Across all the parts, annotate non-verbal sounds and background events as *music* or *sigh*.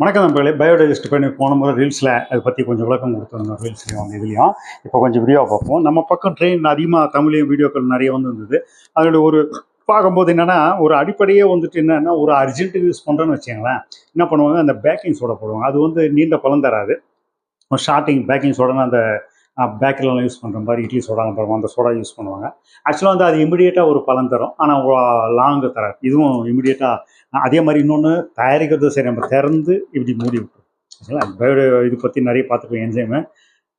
வணக்கம் நண்பர்களே. பயோடைஜஸ்ட் பண்ணி போன முறை ரீல்ஸில் அதை பற்றி கொஞ்சம் விளக்கம் கொடுத்துருந்தோம் ரீல்ஸ்லையும் வந்து இதுலையும். இப்போ கொஞ்சம் வீடியோ பார்ப்போம். நம்ம பக்கம் ட்ரெயின் அதிகமாக தமிழையும் வீடியோக்கள் நிறைய வந்து இருந்தது. ஒரு பார்க்கும்போது என்னென்னா ஒரு அடிப்படையே வந்துட்டு என்னென்னா ஒரு அர்ஜென்ட்டுக்கு யூஸ் பண்ணுறோன்னு வச்சுங்களேன் என்ன பண்ணுவாங்க? அந்த பேக்கிங் சோடா போடுவாங்க. அது வந்து நீண்ட பலன் தராது. ஷார்ட்டிங் பேக்கிங் சோடான்னு அந்த பேக்கரிலாம் யூஸ் பண்ணுற மாதிரி இட்லி சோடாலாம் பண்ணுவோம் அந்த சோடா யூஸ் பண்ணுவாங்க. ஆக்சுவலாக வந்து அது இமிடியேட்டாக ஒரு பலன் தரும். ஆனால் லாங்கு தராது. இதுவும் இமிடியேட்டாக அதே மாதிரி இன்னொன்று தயாரிக்கிறது சரி நம்ம திறந்து இப்படி மூடி விட்டுரும். சரிங்களா? பயோடோ இது பற்றி நிறைய பார்த்துருக்கோம் என்ஜைமு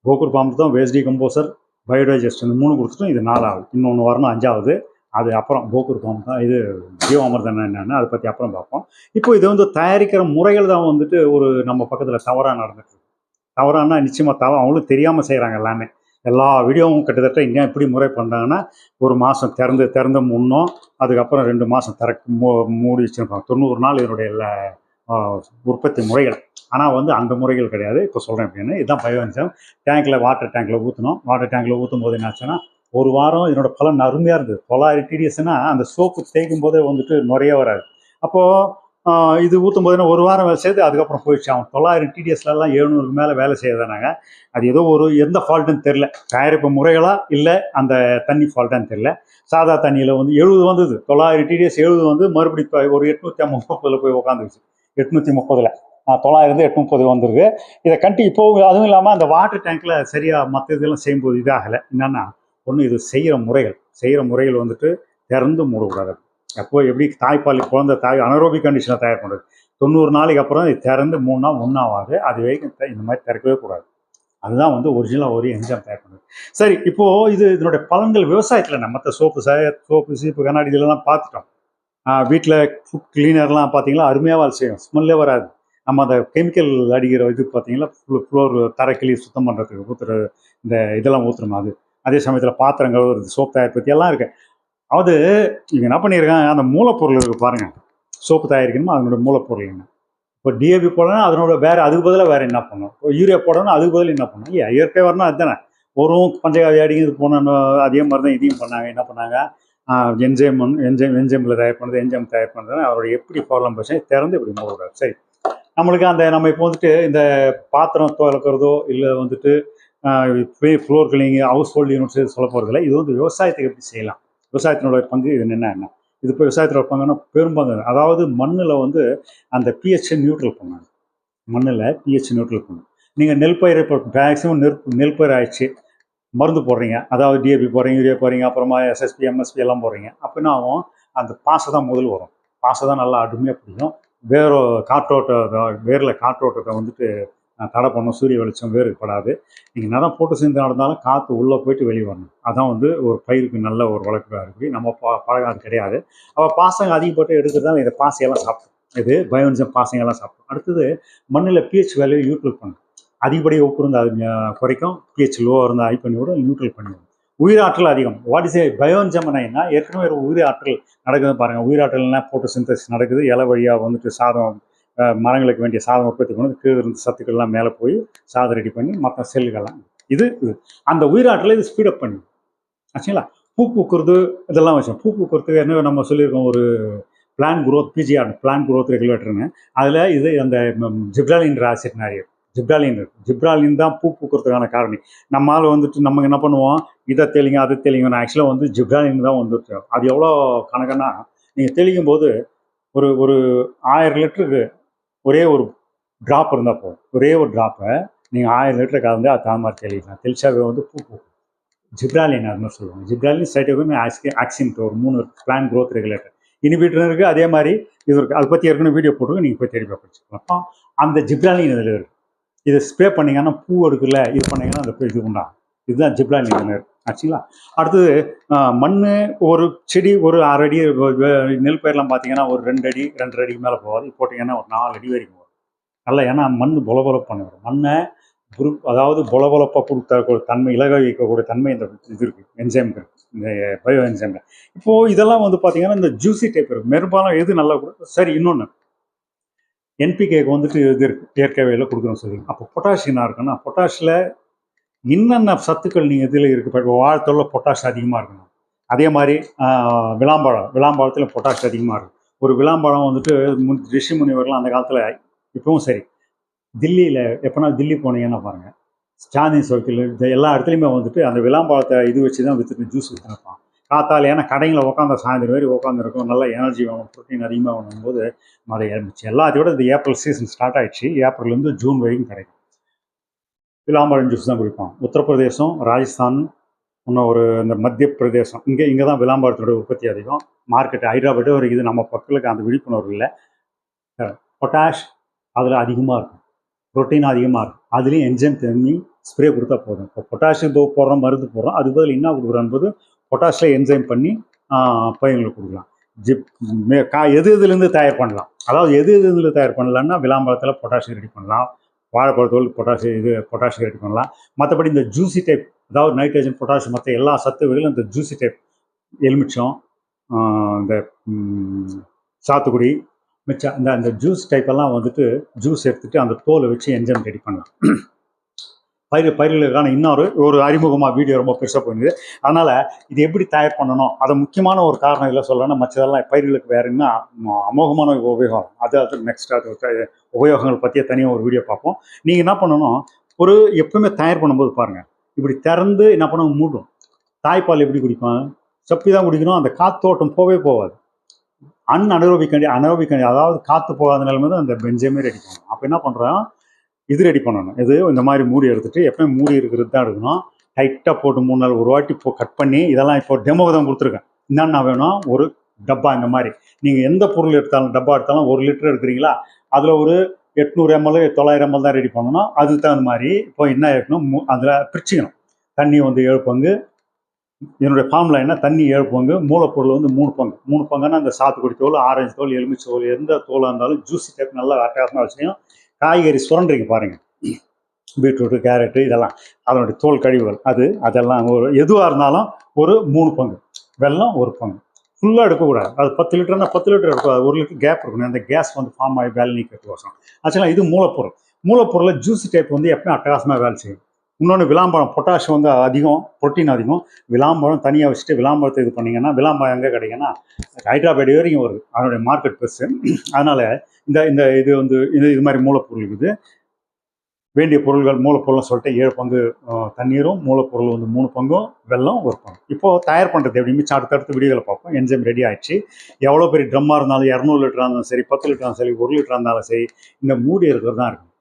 கோகுர் பாம்பு தான் வேஸ்டி கம்போசர் பயோடைஜஸ்ட் இந்த மூணு கொடுத்துட்டோம் இது நாலாவது. இன்னொன்று வரணும் அஞ்சாவது. அது அப்புறம் கோகுர் பாம்பு தான் இது ஜீவாமிர்தம் என்னென்னு அதை பற்றி அப்புறம் பார்ப்போம். இப்போ இது வந்து தயாரிக்கிற முறைகள் தான் வந்துட்டு ஒரு நம்ம பக்கத்தில் தவறாக நடந்துட்டு தவறானா நிச்சயமாக தவறு அவங்களும் தெரியாமல் செய்கிறாங்க எல்லாமே. எல்லா வீடியோவும் கிட்டத்தட்ட இங்கே எப்படி முறை பண்ணுறாங்கன்னா ஒரு மாதம் திறந்து திறந்து முன்னோம் அதுக்கப்புறம் ரெண்டு மாதம் திறக்க மூ மூடி வச்சுருப்பாங்க தொண்ணூறு நாள் இதனுடைய எல்லா, உற்பத்தி முறைகள். ஆனால் வந்து அந்த முறைகள் கிடையாது. இப்போ சொல்கிறேன் அப்படின்னு இதுதான் பயோவஞ்சம் டேங்க்கில் வாட்டர் டேங்க்கில் ஊற்றணும் வாட்டர் டேங்க்கில் ஊற்றும் போது என்னாச்சுன்னா ஒரு வாரம் இதனோட பலன் அருமையாக இருந்தது. தொள்ளாயிரம் டிடிஎஸ்னா அந்த சோப்பு தேய்க்கும் போதே வந்துட்டு நுரைய வராது. அப்போது இது ஊற்றும் போதுன்னா ஒரு வாரம் வேலை செய்து அதுக்கப்புறம் போயிடுச்சு. அவன் தொள்ளாயிரம் டிடிஎஸ்லலாம் எழுநூறுக்கு மேலே வேலை செய்யறதானாங்க அது ஏதோ ஒரு எந்த ஃபால்ட்டுன்னு தெரில தயாரிப்பு முறைகளா இல்லை அந்த தண்ணி ஃபால்ட்டான்னு தெரில சாதா தண்ணியில் வந்து எழுபது வந்தது. தொள்ளாயிரம் டிடிஎஸ் எழுபது வந்து மறுபடியும் ஒரு எட்நூற்றி முப்பதில் போய் உட்காந்துருச்சு எட்நூற்றி முப்பதில். தொள்ளாயிரத்து எட்நூத்தி வந்திருக்கு. இதை கண்டி இப்போ அதுவும் இல்லாமல் அந்த வாட்டர் டேங்க்கில் சரியாக மற்ற இதெல்லாம் செய்யும்போது இதாகலை. என்னென்னா ஒன்று இது செய்கிற முறைகள். செய்கிற முறைகள் வந்துட்டு திறந்து மூடக்கூடாது. அப்போ எப்படி தாய்ப்பால் குழந்தை தாய் அனரோபிக் கண்டிஷனில் தயார் பண்ணுறது தொண்ணூறு நாளைக்கு அப்புறம் இது திறந்து மூணு நாள் ஒன்றாவாது அது வரைக்கும் இந்த மாதிரி திறக்கவே கூடாது. அதுதான் வந்து ஒரிஜினலாக ஒரு என்ஜாம் தயார் பண்ணுது சரி இப்போது இது இதனுடைய பலன்கள் விவசாயத்தில் நம்ம மற்ற சோப்பு ச சோப்பு சீப்பு கண்ணாடி இதெல்லாம் பார்த்துட்டோம். வீட்டில் ஃபுட் கிளீனர்லாம் பார்த்தீங்களா? அருமையாக வேலை செய்யும். ஸ்மெல்லே வராது. நம்ம அந்த கெமிக்கல் அடிக்கிற இது பார்த்தீங்கன்னா ஃப்ளோர் தரைக்கிளி சுத்தம் பண்ணுறதுக்கு ஊற்றுற இந்த இதெல்லாம் ஊற்றுறோம் அது? அதே சமயத்தில் பாத்திரங்கள் சோப் தயார் பற்றி எல்லாம் இருக்குது அது இவங்க என்ன பண்ணியிருக்காங்க அந்த மூலப்பொருள் இருக்கு பாருங்க. சோப்பு தயாரிக்கணுமா? அதனுடைய மூலப்பொருள் என்ன? இப்போ டிஏபி போடணும் அதனோட வேற அதுக்கு பதிலாக வேற என்ன பண்ணும் இப்போ யூரியா போடணும் அதுக்கு பதில் என்ன பண்ணும் ஏன் இயற்கை வரணும் அதுதானே. ஒரு பஞ்சகாவி அடிங்க இது போனோம் அதே மாதிரி தான் இதையும் பண்ணாங்க. என்ன பண்ணாங்க? என்ஜைம் என்ஜைம் என்ஜைமில் தயார் பண்ணுறது என்ஜைம் தயார் பண்ணுறது அவரோட எப்படி ப்ராப்ளம் பிரச்சனை திறந்து இப்படி மூடுறாரு சரி. நம்மளுக்கு அந்த நம்ம இப்போ வந்துட்டு இந்த பாத்திரம் துவக்கிறதோ இல்லை வந்துட்டு floor cleaning household units சொல்ல போகிறதில்ல இது வந்து விவசாயத்துக்கு எப்படி செய்யலாம்? விவசாயத்தினுடைய பங்கு இது என்ன இது இப்போ விவசாயத்தோட பங்குன்னா பெரும்பங்கு அதாவது மண்ணில் வந்து அந்த பிஹெச்சை நியூட்ரல் பண்ணாங்க மண்ணில் பிஹெச் நியூட்ரல் பண்ணும் நீங்கள் நெல் பயிர் இப்போ மேக்ஸிமம் நெல் நெல் பயிர் ஆயிடுச்சு. மருந்து போடுறீங்க. அதாவது டிஏபி போடுறீங்க யூரியா போடுறீங்க அப்புறமா எஸ்எஸ்பி எம்எஸ்பி எல்லாம் போடுறீங்க. அப்படின்னா ஆகும்? அந்த பாசை தான் முதல் வரும். பாசை தான் நல்லா அருமையாக பிடிக்கும். வேறு காற்றோட்ட வேரில் காற்றோட்டத்தை வந்துட்டு தடை பண்ணும் சூரிய வெளிச்சம் வேறு படாது நீங்கள் நேரம் போட்டு சேர்ந்து நடந்தாலும் காற்று உள்ளே போயிட்டு வெளியே வரணும். அதான் வந்து ஒரு பயிருக்கு நல்ல ஒரு வளர்ப்பாக இருக்குது நம்ம பா அது கிடையாது. அப்போ பாசங்க அதிகப்பட்டு எடுக்கிறதால இந்த பாசையெல்லாம் சாப்பிடும். இது பயோன்சம் பாசங்கெல்லாம் சாப்பிடும். அடுத்தது மண்ணில் பிஹெச் வேல்யூ நியூட்ரல் பண்ணும் அதிகப்படி உப்பு இருந்தால் அது குறைக்கும். பிஹெச் லோவாக இருந்தால் ஹை பண்ணி விடும் நியூட்ரல் பண்ணிவிடும் உயிராற்றல் அதிகம். வாட் இஸ் ஏ பயோன்ஜம்னா ஏற்கனவே ஒரு உயிராற்றல் நடக்குது பாருங்கள் உயிராற்றல்னா போட்டோ சிந்தசிஸ் நடக்குது. இலை வழியாக வந்துட்டு சாதம் மரங்களுக்கு வேண்டிய சாதம் உற்பத்தி பண்ணி கீழே இருந்த சத்துக்கள்லாம் மேலே போய் சாதம் ரெடி பண்ணி மற்ற செல்லுகள்லாம் இது இது. அந்த உயிராற்றலை இது ஸ்பீடப் பண்ணி ஆச்சுங்களா? பூ பூக்கிறது இதெல்லாம் வச்சோம் பூ பூக்கிறதுக்கு என்ன நம்ம சொல்லியிருக்கோம். ஒரு plan growth PGR plan growth ரெகுலேட்டருங்க அதில் இது அந்த ஜிப்ராலின் ஆசிட் நிறைய ஜிப்ராலின் இருக்கு. ஜிப்ராலின் தான் பூ பூக்கிறதுக்கான காரணி. நம்மால் வந்துட்டு நம்ம என்ன பண்ணுவோம்? இதை தெளிங்க அதை தெளிங்க. நான் ஆக்சுவலாக வந்து ஜிப்ராலின் தான் வந்துட்டு அது எவ்வளோ கணக்குன்னா நீங்கள் தெளிக்கும் போது ஒரு ஒரு ஆயிரம் லிட்டருக்கு ஒரே ஒரு ட்ராப் இருந்தால் போதும். ஒரே ஒரு ட்ராப்பை நீங்கள் ஆயிரம் லிட்டர் கலந்து அது தகுந்த மாதிரி தெளிக்கலாம் தெளிச்சாவே வந்து பூ பூக்கும். ஜிப்ராலின் அது மாதிரி சொல்லுவாங்க. ஜிப்ராலின் சைட்டோகமே ஆக்சி ஆக்சின்ட் ஒரு மூணு பிளான் க்ரோத் ரெகுலேட்டர் இனிபிட்டர் இருக்குது அதே மாதிரி இது இருக்குது அதை பற்றி ஏற்கனவே வீடியோ போட்டுருக்கு நீங்கள் போய் தெளிவாக படிச்சுக்கலாம். அப்போ அந்த ஜிப்ராலின் இதில் இருக்குது இதை ஸ்ப்ரே பண்ணீங்கன்னா பூ எடுக்கல இது பண்ணிங்கன்னா அந்த பூ இது உண்டாகும். இதுதான் ஜிப்ராலின் இதில் ஆச்சுங்களா? அடுத்தது மண் ஒரு செடி ஒரு ஆறு அடி நெல் பயிரெலாம் பார்த்தீங்கன்னா ஒரு ரெண்டு அடி ரெண்டரை அடிக்கு மேலே போகாது. போட்டிங்கன்னா ஒரு நாலு அடி வரைக்கும் வரும். நல்லா ஏன்னா மண் பொலபொலப்பான வரும். மண்ணை குரு அதாவது பொலபொலப்பாக கொடுத்த தன்மை இலக வைக்கக்கூடிய தன்மை இந்த இது இருக்குது என்ஜைம் இந்த பயோ என்ஜைமில் இப்போது இதெல்லாம் வந்து பார்த்தீங்கன்னா இந்த ஜூசி டைப் இருக்குது பெரும்பாலும் எது நல்லா கொடுக்கும் சரி இன்னொன்று என்பிகேக்கு வந்துட்டு இது இருக்குது இயற்கை வகையில் கொடுக்குறோம் சொல்லி அப்போ பொட்டாஷியனாக என்ன இருக்குன்னா பொட்டாஷில் என்னென்ன சத்துக்கள் நீங்கள் இதில் இருக்குது இப்போ வாழைத்தோல்ல பொட்டாஷ் அதிகமாக இருக்கணும். அதே மாதிரி விளாம்பழம் விளாம்பழத்தில் பொட்டாஷ் அதிகமாக இருக்கும். ஒரு விளாம்பழம் வந்துட்டு முன் ரிஷி முனிவர்லாம் அந்த காலத்தில் இப்பவும் சரி. தில்லியில் எப்போனா தில்லி போனீங்கன்னா பாருங்கள் சாந்தி சர்க்கிள் இந்த எல்லா இடத்துலையுமே வந்துட்டு அந்த விளாம்பழத்தை இது வச்சு தான் விற்றுட்டு ஜூஸ் விற்றுருப்பான் காத்தால் ஏன்னா கடையில் உட்காந்த சாயந்தரம் வரை உட்காந்துருக்கும் நல்லா எனர்ஜி வேணும் ப்ரோட்டீன் அதிகமாக வேணும்போது அதை எல்லாத்தையும் விட இந்த ஏப்ரல் சீசன் ஸ்டார்ட் ஆயிடுச்சு. ஏப்ரல்லேருந்து ஜூன் வரைக்கும் கிடைக்கும். விளாம்பழம் ஜூஸ் தான் குடிப்பான். உத்தரப்பிரதேசம் ராஜஸ்தான் இன்னும் ஒரு இந்த மத்திய பிரதேசம் இங்கே இங்கே தான் விளாம்பழத்தோட உற்பத்தி அதிகம். மார்க்கெட் ஹைதராபாடு ஒரு இது நம்ம பக்கத்துக்கு அந்த விழிப்புணர்வு இல்லை. பொட்டாஷ் அதில் அதிகமாக இருக்கும். ப்ரோட்டீன் அதிகமாக இருக்கும். அதுலேயும் என்ஜைம் தண்ணி ஸ்ப்ரே கொடுத்தா போதும். இப்போ பொட்டாசியம் போடுறோம் மருந்து போடுறோம். அது பதில் என்ன கொடுக்குறோம் போது பொட்டாஷில் என்ஜைம் பண்ணி பையங்களுக்கு கொடுக்கலாம். ஜிப் மே கா எது எதுலேருந்து தயார் பண்ணலாம்? அதாவது எது எது இதில் தயார் பண்ணலாம்னா விளாம்பழத்தில் பொட்டாஷியம் ரெடி பண்ணலாம். வாழைப்பழத்தோல் பொட்டாசியம் இது பொட்டாசியம் ரெடி பண்ணலாம் மற்றபடி இந்த ஜூசி டைப் அதாவது நைட்ரஜன் பொட்டாசியம் மற்ற எல்லா சத்துவகளும் இந்த ஜூசி டைப் எலுமிச்சம் இந்த சாத்துக்குடி மிச்சம் இந்த அந்த ஜூஸ் டைப்பெல்லாம் வந்துட்டு ஜூஸ் எடுத்துகிட்டு அந்த தோலை வச்சு என்ஜைம் ரெடி பண்ணலாம். பயிர் பயிர்களுக்கான இன்னொரு ஒரு அறிமுகமாக வீடியோ ரொம்ப பெருசாக போயிருந்தது. அதனால் இது எப்படி தயார் பண்ணணும்? அதை முக்கியமான ஒரு காரணம் இல்லை சொல்லணும்னா மற்றதெல்லாம் பயிர்களுக்கு வேற என்ன அமோகமான உபயோகம். அது அது நெக்ஸ்ட் அது உபயோகங்கள் பற்றிய தனியாக ஒரு வீடியோ பார்ப்போம். நீங்கள் என்ன பண்ணணும்? ஒரு எப்பவுமே தயார் பண்ணும்போது பாருங்கள் இப்படி திறந்து என்ன பண்ண மூடும் தாய்ப்பால் எப்படி குடிப்பான் சப்பி தான் குடிக்கணும். அந்த காத்தோட்டம் போகவே போகாது. அன் அனரோபிக்கண்டி அனரோபிக்கண்டி அதாவது காற்று போகாத நிலைமை தான் அந்த பெஞ்சமே ரெடி பண்ணணும். அப்போ என்ன பண்ணுறோம் இது ரெடி பண்ணணும். இது இந்த மாதிரி மூடி எடுத்துட்டு எப்பயும் மூடி இருக்கிறது தான் எடுக்கணும். டைட்டாக போட்டு மூணு நாள் ஒரு வாட்டி இப்போ கட் பண்ணி இதெல்லாம் இப்போ டெமோ தான் கொடுத்துருக்கேன். என்னென்ன வேணும் ஒரு டப்பா இந்த மாதிரி. நீங்கள் எந்த பொருள் எடுத்தாலும் டப்பா எடுத்தாலும் ஒரு லிட்டர் எடுக்கிறீங்களா? அதில் ஒரு எட்நூறு எம்எல் தொள்ளாயிரம் எம்எல் தான் ரெடி பண்ணணும். அதுக்கு தகுந்த மாதிரி இப்போ என்ன இருக்கணும் அதில் பிரிச்சுக்கணும். தண்ணி வந்து ஏழு பங்கு. என்னுடைய ஃபார்மில் என்ன? தண்ணி ஏழு பங்கு மூலப்பொருள் வந்து மூணு பங்கு. மூணு பங்குன்னா அந்த சாத்துக்குடி தோல் ஆரஞ்சு தோல் எலுமிச்சை தோல் எந்த தோலாக இருந்தாலும் ஜூஸி டைப் நல்லா அட்டகாசமாக வச்சுக்கணும். காய்கறி சுரண்டிருக்கு பாருங்கள் பீட்ரூட்டு கேரட்டு இதெல்லாம். அதனுடைய தோல் கழிவுகள். அது அதெல்லாம் ஒரு எதுவாக இருந்தாலும் ஒரு மூணு பங்கு. வெல்லம் ஒரு பங்கு. ஃபுல்லாக எடுக்கக்கூடாது. அது பத்து லிட்டர்னா பத்து லிட்டர் எடுக்கக்கூடாது. ஒரு லிட்டர் கேப் இருக்கணும். அந்த கேஸ் வந்து ஃபார்ம் ஆகி வேலை நீக்கிறதுக்கோசரம். ஆக்சுவலாக இது மூலப்பொருள். மூலப்பொருளில் ஜூஸ் டைப் வந்து எப்பவுமே அட்டகாசமாக வேலை செய்யும். இன்னொன்று விளாம்பழம் பொட்டாஷ் வந்து அதிகம் புரோட்டீன் அதிகம். விளாம்பழம் தனியாக வச்சுட்டு விளாம்பழத்தை இது பண்ணீங்கன்னா விளாம்பழம் எங்கே கிடைக்குன்னா ஹைதராபாத் வரைக்கும் வருது. அதனுடைய மார்க்கெட் பெருசு அதனால் இந்த இந்த இது வந்து இது இது மாதிரி மூலப்பொருள் இருக்குது. வேண்டிய பொருள்கள் மூலப்பொருள்னு சொல்லிட்டு ஏழு பங்கு தண்ணீரும் மூலப்பொருள் வந்து மூணு பங்கும் வெல்லம் ஒரு பங்கு. இப்போது தயார் பண்ணுறது எப்படி மிச்சம் அடுத்தடுத்த வீடியோவில் பார்ப்போம். என்ஜைம் ரெடி ஆயிடுச்சு. எவ்வளோ பெரிய ட்ரம்மாக இருந்தாலும் இரநூறு லிட்டராக இருந்தாலும் சரி பத்து லிட்டராக இருந்தாலும் சரி ஒரு லிட்டராக இருந்தாலும் சரி இந்த மூடி இருக்கிறது தான் இருக்கும்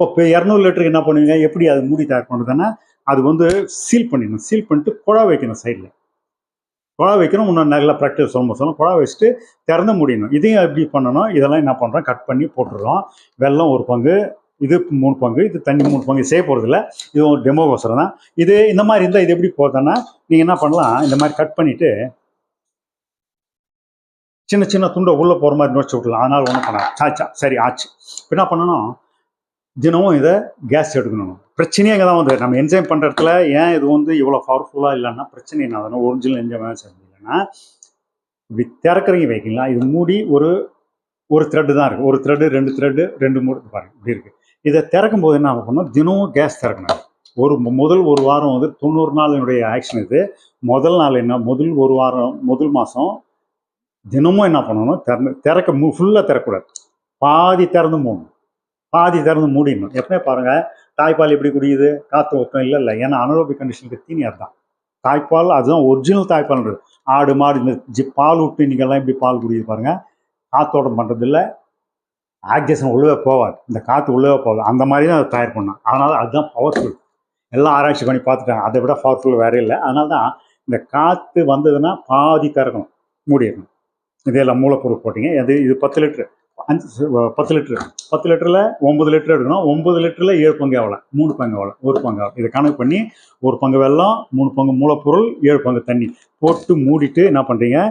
இப்போ இரநூறு லிட்டருக்கு என்ன பண்ணுவீங்க? எப்படி அது மூடி தயார் பண்ணுறதுன்னா அது வந்து சீல் பண்ணிடணும். சீல் பண்ணிட்டு குழா வைக்கணும் சைடில். குழா வைக்கணும் இன்னும் நல்லா ப்ராக்டிஸ் சொல்ல சொல்லணும் குழா வச்சுட்டு திறந்து முடியணும் இதையும் எப்படி பண்ணணும்? இதெல்லாம் என்ன பண்ணுறோம் கட் பண்ணி போட்டுடுறோம். வெள்ளம் ஒரு பங்கு இது மூணு பங்கு இது தண்ணி மூணு பங்கு செய்ய போகிறதில்ல இது ஒரு டெமோகோசரம் தான். இது இந்த மாதிரி இருந்தால் இது எப்படி போகுதுன்னா நீங்கள் என்ன பண்ணலாம்? இந்த மாதிரி கட் பண்ணிவிட்டு சின்ன சின்ன துண்டை உள்ளே போகிற மாதிரி நோச்சு விட்லாம் அதனால் ஒன்றும் பண்ண ஆச்சா சரி ஆச்சு. இப்போ என்ன பண்ணணும்? தினமும் இதை கேஸ் எடுக்கணும். பிரச்சனையே இங்கே தான் வந்து நம்ம என்ஜாய் பண்ணுற இடத்துல ஏன் இது வந்து இவ்வளோ பவர்ஃபுல்லாக இல்லைன்னா பிரச்சனை என்ன? அதனால் ஒரிஜினல் என்ஜாய் வேலை இல்லைன்னா இப்படி திறக்கிறீங்க வைக்கலாம் இது மூடி ஒரு ஒரு த்ரெட்டு தான் இருக்குது ஒரு த்ரெட்டு ரெண்டு த்ரெட்டு ரெண்டு மூணு பாருங்க இப்படி இருக்குது இதை திறக்கும் போது என்ன பண்ணணும் தினமும் கேஸ் திறக்கணும். ஒரு முதல் ஒரு வாரம் வந்து தொண்ணூறு நாளினுடைய ஆக்ஷன் இது. முதல் நாள் என்ன? முதல் ஒரு வாரம் முதல் மாதம் தினமும் என்ன பண்ணணும்? திறந்து திறக்க மு ஃபுல்லாக திறக்கக்கூடாது. பாதி திறந்து மூடணும் பாதி திறந்து மூடிடணும். எப்பவுமே பாருங்கள் தாய்ப்பால் எப்படி குடியுது? காற்று ஒத்தம் இல்லை இல்லை. ஏன்னா அனரோபிக் கண்டிஷனுக்கு தீனி. அதுதான் தாய்ப்பால் அதுதான் ஒரிஜினல் தாய்ப்பால்ன்றது ஆடு மாடு இந்த ஜி பால் விட்டு நீங்கள்லாம் எப்படி பால் குடியுது பாருங்கள் காத்தோட்டம் பண்ணுறதில்ல ஆக்சிஜன் உள்ளவே போவாது இந்த காற்று உள்ளவே போகாது. அந்த மாதிரி தான் அதை தயார் பண்ணோம் அதனால் அதுதான் பவர்ஃபுல் எல்லாம் ஆராய்ச்சி பண்ணி பார்த்துட்டாங்க. அதை விட பவர்ஃபுல் வேறு இல்லை. அதனால தான் இந்த காற்று வந்ததுன்னா பாதி திறக்கணும். மூடிடணும். இதெல்லாம் மூலப்பொருள் போட்டிங்க. அது இது பத்து லிட்ரு அஞ்சு பத்து லிட்டரு. பத்து லிட்டரில் ஒம்பது லிட்டர் எடுக்கணும். ஒம்பது லிட்டரில் ஏழு பங்கு எவ்வளோ மூணு பங்கு எவ்வளோ ஒரு பங்கு எவ்வளோ இதை கணக்கு பண்ணி ஒரு பங்கு வெள்ளம் மூணு பங்கு மூலப்பொருள் ஏழு பங்கு தண்ணி போட்டு மூடிட்டு என்ன பண்ணுறீங்க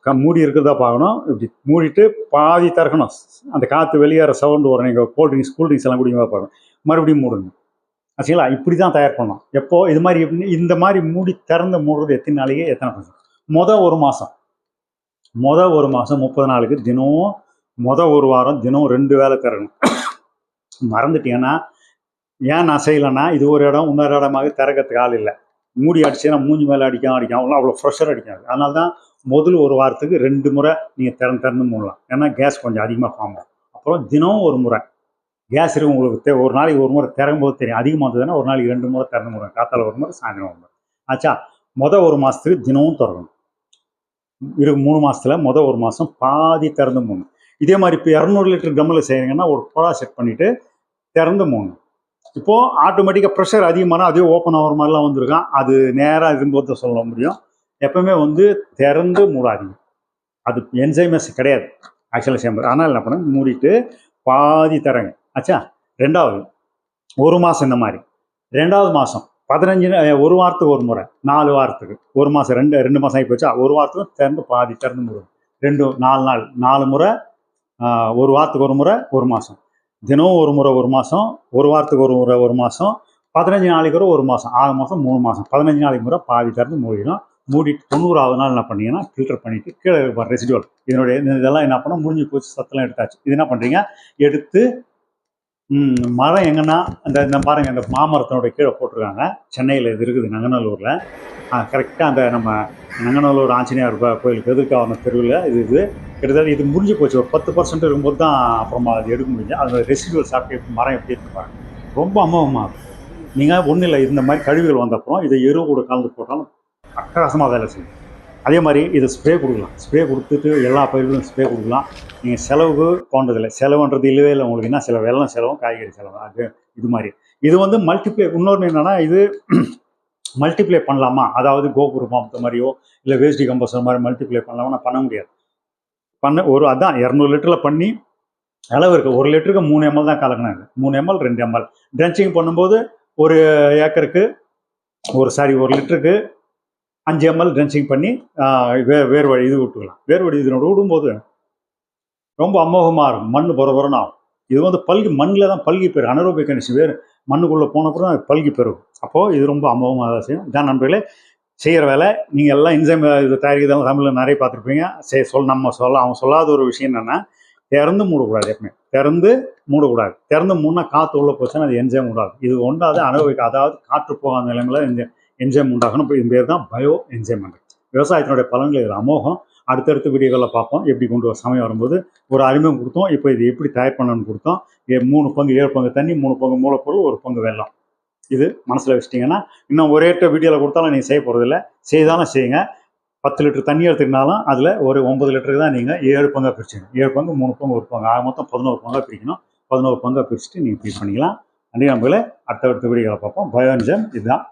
க- மூடி இருக்கிறதா பார்க்கணும். இப்படி மூடிட்டு பாதி திறக்கணும். அந்த காற்று வெளியேற சவுண்டு வரும் நீங்கள் கோல்ட் ட்ரிங்க்ஸ் கூல் ட்ரிங்க்ஸ் எல்லாம் குடிங்க பார்க்கணும். மறுபடியும் மூடுங்க. ஆச்சுங்களா? இப்படி தான் தயார் பண்ணலாம் எப்போ? இது மாதிரி எப்படி- இந்த மாதிரி மூடி திறந்து மூடுறது எத்தனை நாளைக்கு? எத்தனை பங்கு மொதல் ஒரு மாதம் மொதல் ஒரு மாதம் முப்பது நாளுக்கு தினமும் மொதல் ஒரு வாரம் தினம் ரெண்டு வேலை தரணும். மறந்துட்டீங்கன்னா ஏன் நான் செய்யலைன்னா இது ஒரு இடம் இன்னொரு இடமாக திறக்கிறதுக்கு ஆள் இல்லை. மூடி அடிச்சுன்னா மூஞ்சி மேலே அடிக்கும் அடிக்கும் அவ்வளோ அவ்வளோ ஃப்ரெஷர் அடிக்காது. அதனால தான் முதல் ஒரு வாரத்துக்கு ரெண்டு முறை நீங்கள் திறந்து திறந்து மூடலாம். ஏன்னா கேஸ் கொஞ்சம் அதிகமாக ஃபார்ம் ஆகும். அப்புறம் தினம் ஒரு முறை. கேஸ் இருக்கு உங்களுக்கு தே ஒரு நாளைக்கு ஒரு முறை திறங்கும்போது தெரியும். அதிகமாக இருந்ததுன்னா ஒரு நாளைக்கு ரெண்டு முறை திறந்து முறை காத்தால ஒரு முறை சாயந்தரம் ஒரு முறை. ஆச்சா? மொதல் ஒரு மாதத்துக்கு தினமும் திறக்கணும். இரு மூணு மாதத்தில் மொதல் ஒரு மாதம் பாதி திறந்து மூணு இதே மாதிரி இப்போ இரநூறு லிட்டர் கம்மில் செய்கிறீங்கன்னா ஒரு குழா செட் பண்ணிவிட்டு திறந்து மூணு இப்போது ஆட்டோமேட்டிக்காக ப்ரெஷர் அதிகமான அதே ஓப்பன் ஆகிற மாதிரிலாம் வந்திருக்கான் அது நேராக இருக்கும்போது சொல்ல முடியும். எப்பவுமே வந்து திறந்து மூடாதீங்க. அது என்சைமஸ் கிடையாது. ஆக்சுவலாக சேம்பர் ஆனால் என்ன பண்ணுங்க மூடிட்டு பாதி தரங்க ஆச்சா? ரெண்டாவது ஒரு மாதம் இந்த மாதிரி. ரெண்டாவது மாதம் பதினஞ்சு ஒரு வாரத்துக்கு ஒரு முறை. நாலு வாரத்துக்கு. ஒரு மாதம் ரெண்டு ரெண்டு மாதம் ஆகி போச்சா? ஒரு வாரத்துக்கு திறந்து பாதி திறந்து மூடும் ரெண்டு நாலு நாள். நாலு முறை ஒரு வாரத்துக்கு ஒரு முறை ஒரு மாதம் தினம் ஒரு முறை ஒரு மாதம் ஒரு வாரத்துக்கு ஒரு முறை ஒரு மாதம் பதினஞ்சு நாளைக்கு ஒரு ஒரு மாதம் ஆறு மாதம் மூணு மாதம் பதினஞ்சு நாளைக்கு முறை பாதி திறந்து மூடிடும் மூடிட்டு தொண்ணூறாவது நாள் என்ன பண்ணீங்கன்னா ஃபில்டர் பண்ணிவிட்டு கீழே இருப்பார் ரெசிடுவல் இதனுடைய இந்த இதெல்லாம் என்ன பண்ணால் முடிஞ்சு போச்சு சத்தெல்லாம் எடுத்தாச்சு. இது என்ன பண்ணுறீங்க எடுத்து மரம் எங்கன்னா அந்த இந்த பாருங்க இந்த மாமரத்தினுடைய கீழே போட்டிருக்காங்க. சென்னையில் இது இருக்குது நங்கநல்லூரில். கரெக்டாக அந்த நம்ம நங்கநல்லூர் ஆஞ்சநேயர் கோ- கோயிலுக்கு எதிர்க்கான தெருவில் இது இது. கிட்டத்தட்ட இது முடிஞ்சு போச்சு. ஒரு பத்து பர்சன்ட் இருக்கும்போது தான் அப்புறமா அது எடுக்க முடிஞ்சு அந்த ரெசிடுவல் சாப்பிட்டு மரம் எப்படி இருப்பாங்க ரொம்ப அமோகமாக இருக்கும் நீங்கள் ஒன்றும் இல்லை இந்த மாதிரி கழிவுகள் வந்தப்புறம் இதை எரு கூட கலந்து போட்டாலும் அட்டகாசமாக வேலை செய்யும். அதே மாதிரி இது ஸ்ப்ரே கொடுக்கலாம். ஸ்ப்ரே கொடுத்துட்டு எல்லா பயிர்களும் ஸ்ப்ரே கொடுக்கலாம். நீங்கள் செலவுக்கு போன்றதில்லை. செலவுன்றது இல்லவே இல்லை உங்களுக்கு. என்ன செலவு? வெள்ளம் செலவும் காய்கறி செலவு. அது இது மாதிரி. இது வந்து மல்டிப்ளை இன்னொன்று என்னென்னா இது *clears throat* மல்டிப்ளை பண்ணலாமா? அதாவது கோபுரம் பாம்பு மாதிரியோ இல்லை வேஸ்டி கம்போஸ்டர் மாதிரி மல்டிப்ளை பண்ணலாமா? நான் பண்ண முடியாது. பண்ண ஒரு அதான் இரநூறு லிட்டரில் பண்ணி அளவு இருக்குது ஒரு லிட்டருக்கு மூணு எம்எல் தான் கலக்கினாங்க. மூணு எம்எல் ரெண்டு எம்எல் ட்ரென்ச்சிங் பண்ணும்போது ஒரு ஏக்கருக்கு ஒரு சாரி ஒரு லிட்டருக்கு அஞ்சு எம்எல் ட்ரென்சிங் பண்ணி வே வேர்வழி இது விட்டுக்கலாம். வேர்வழி இதனோட விடும்போது ரொம்ப அமோகமாக இருக்கும். மண் பொற ஆகும். இது வந்து பல்கி மண்ணில் தான் பல்கி பெறும் அனரோபிக் கண்டிஷன் வேறு. மண்ணுக்குள்ளே போனப்புறம் அது பல்கி பெருகும். அப்போது இது ரொம்ப அமோகமாக தான் செய்யும். இதான் நண்பர்களே செய்கிற வேலை. நீங்கள் எல்லாம் இன்சைம் இது தயாரிக்கிறதெல்லாம் தமிழில் நிறைய பார்த்துருப்பீங்க. சரி சொல் நம்ம சொல்ல அவன் சொல்லாத ஒரு விஷயம் என்னென்னா திறந்து மூடக்கூடாது எப்பவுமே. திறந்து மூடக்கூடாது. திறந்து மூணா காற்று உள்ளே போச்சுன்னா அது என்ஜாய் விடாது இது ஒன்றாவது அனுபவிக்க அதாவது காற்று போகாத நிலங்களை என்ஜாய் என்ஜைம் உண்டாகணும். இப்போ இது பேர் தான் பயோ என்ஜைம் விவசாயத்தினுடைய பலன்கள் இது அமோகம். அடுத்தடுத்த வீடியோகளில் பார்ப்போம். எப்படி கொண்டு வர சமயம் வரும்போது ஒரு அறிமுகம் கொடுத்தோம். இப்போ இது எப்படி தயார் பண்ணணும்னு கொடுத்தோம். ஏ- மூணு பங்கு ஏழு பங்கு தண்ணி மூணு பங்கு மூலப்பொருள் ஒரு பங்கு வெள்ளம் இது மனசில் வச்சிட்டிங்கன்னா இன்னும் ஒரே வீடியோவில் கொடுத்தாலும் நீங்கள் செய்ய போகிறதில்ல செய்தாலும் செய்யுங்க. பத்து லிட்டர் தண்ணி எடுத்துக்கினாலும் அதில் ஒரு ஒன்பது லிட்டருக்கு தான் நீங்கள் ஏழு பங்காக பிரிச்சுக்கணும். ஏழு பங்கு மூணு பங்கு ஒரு பங்கு. ஆக மொத்தம் பதினோரு பங்காக பிரிக்கணும். பதினோரு பங்காக பிரிச்சுட்டு நீங்கள் ப்ளீட் பண்ணிக்கலாம். நன்றி நம்மளே அடுத்த அடுத்த வீடியோவில் பார்ப்போம் பயோன்ஜம் இதுதான்.